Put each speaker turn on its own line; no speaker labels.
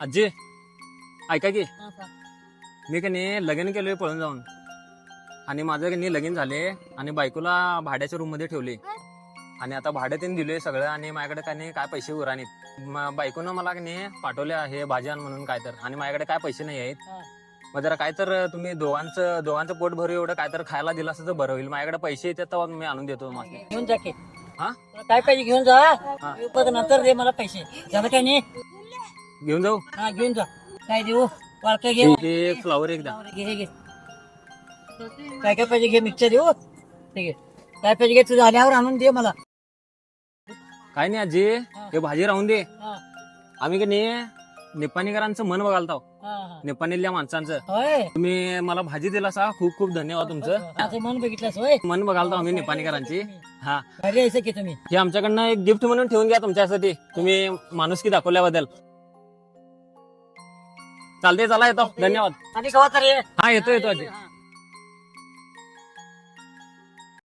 आजी ऐका की.
हा.
मी का नाही लगीन केलोय पळून जाऊन. आणि माझं का नाही लगीन झाले आणि बायकोला भाड्याच्या रूममध्ये ठेवले. आणि आता भाडं त्यांनी दिलोय सगळं आणि माझ्याकडे काय नाही काय पैसे उरानीत म- बायकोनं मला का नाही पाठवले आहे भाजी आण म्हणून काय तर. आणि माझ्याकडे काय पैसे नाही आहेत. मग जरा काय तर तुम्ही दोघांचं दोघांचं पोट भरू एवढं काय तर खायला दिलं असं तर बरं होईल. माझ्याकडे पैसे येतात तेव्हा मी आणून देतो तुम्हाला
घेऊन जा की.
हा?
काय पाहिजे घेऊन जा. नंतर दे मला पैसे. झालं काय नाही?
घेऊन जाऊ?
हा घेऊन जा. काय देऊ? वाळका घे.
हे एक फ्लावर एक द्या
घे हे घे. काय काय पाहिजे? घे मिक्सर देऊ. ठीक आहे काय पाहिजे? घे तुझं आल्यावर आणून दे मला.
काय नाही आजी हे. भाजी राहून दे.
हा.
आम्ही का नाही निपाणीकरांचं मन बघालतो
हा हा.
निपाणीतल्या माणसांचं.
होय.
तुम्ही मला भाजी दिला सा खूप खूप धन्यवाद तुमचं.
मन बघितलंस होय?
मन बघालतो आम्ही निपाणीकरांची. हा
भारी यायचं की तुम्ही?
हे आमच्याकडनं एक गिफ्ट म्हणून ठेवून घ्या तुमच्यासाठी. तुम्ही माणुसकी दाखवल्याबद्दल. चालते चला येतो. धन्यवाद.
आणि कवा तर
हा येतो येतो आजी
हा.